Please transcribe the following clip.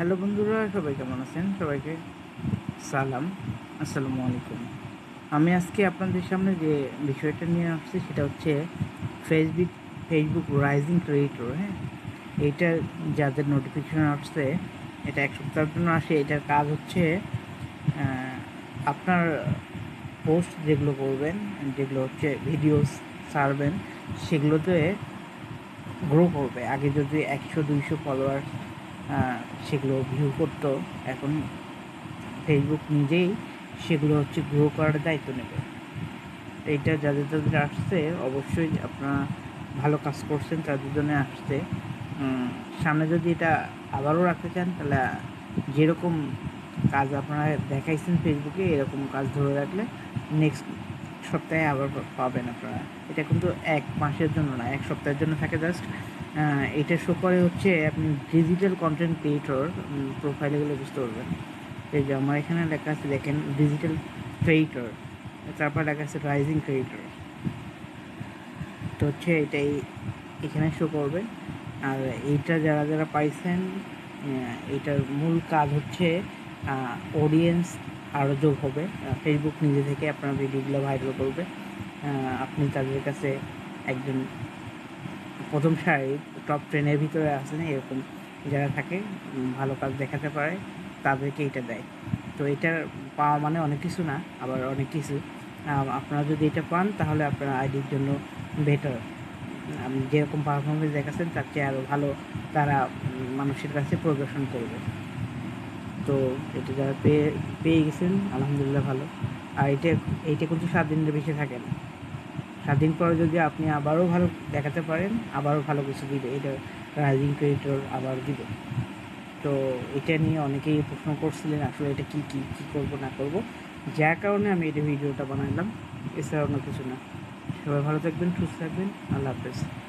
Hello বন্ধুরা, সবাই কেমন আছেন? সবাইকে সালাম, আসসালামু আলাইকুম। আমি আজকে আপনাদের সামনে যে বিষয়টা নিয়ে আসছি, সেটা হচ্ছে ফেসবুক ফেসবুক রাইজিং ক্রেডিটর হ্যাঁ? এইটা যাদের নোটিফিকেশন আসছে, এটা এক সপ্তাহের জন্য আসে, এটার কাজ হচ্ছে আপনার পোস্ট যেগুলো করবেন, যেগুলো হচ্ছে ভিডিওস ছাড়বেন, সেগুলোতে গ্রো করবে। আগে যদি একশো, দুইশো ফলোয়ার সেগুলো ভিউ করতো। এখন ফেসবুক নিজেই সেগুলো হচ্ছে গ্রো করার দায়িত্ব নেবে। এইটা যাদের যাদের আসছে, অবশ্যই আপনারা ভালো কাজ করছেন, তাদের জন্য আসছে। সামনে যদি এটা আবারও রাখতে চান, তাহলে যেরকম কাজ আপনারা দেখাইছেন ফেসবুকে এরকম কাজ ধরে রাখলে নেক্সট সপ্তাহে আবার পাবেন আপনারা। এটা কিন্তু এক মাসের জন্য না, এক সপ্তাহের জন্য থাকে জাস্ট এটা শো করে হচ্ছে আপনি ডিজিটাল কন্টেন্ট ক্রিয়েটর প্রোফাইলে গেলে বুঝতে পারবেন। এই যে আমার এখানে লেখা আছে দেখেন ডিজিটাল ক্রিয়েটর তারপর লেখা আছে রাইজিং ক্রিয়েটর তো হচ্ছে এটাই এখানে শো করবে। আর এইটা যারা যারা পাইছেন আহ, এইটার মূল কাজ হচ্ছে অডিয়েন্স আরও যোগ হবে। ফেসবুক নিজে থেকে আপনার ভিডিওগুলো ভাইরাল করবে। আপনি তাদের কাছে একজন প্রথম সারি টপ টেনের ভিতরে আছেন এরকম যারা থাকে ভালো কাজ দেখাতে পারে, তাদেরকে এটা দেয়। তো এটা পাওয়া মানে অনেক কিছু না, আবার অনেক কিছু। আপনারা যদি এটা পান, তাহলে আপনার আইডির জন্য বেটার আপনি যেরকম পারফরমেন্স দেখাচ্ছেন, তার চেয়ে আরও ভালো তারা মানুষের কাছে প্রদর্শন করবে। তো এটা যারা পেয়ে পেয়ে গেছেন, আলহামদুলিল্লাহ ভালো। আর এটা, এইটা কিন্তু সাত দিনের বেশি থাকে না। সাত দিন পর যদি আপনি আবারও ভালো দেখাতে পারেন, আবারও ভালো কিছু দিবে। এটা রাইজিং ক্রেডিটর আবার দিবে। তো এটা নিয়ে অনেকেই প্রশ্ন করছিলেন, আসলে এটা কি কি কি করব, না করব। যার কারণে আমি এটা ভিডিওটা বানালাম এছাড়া অন্য কিছু না। সবাই ভালো থাকবেন, সুস্থ থাকবেন। আল্লাহ হাফেজ।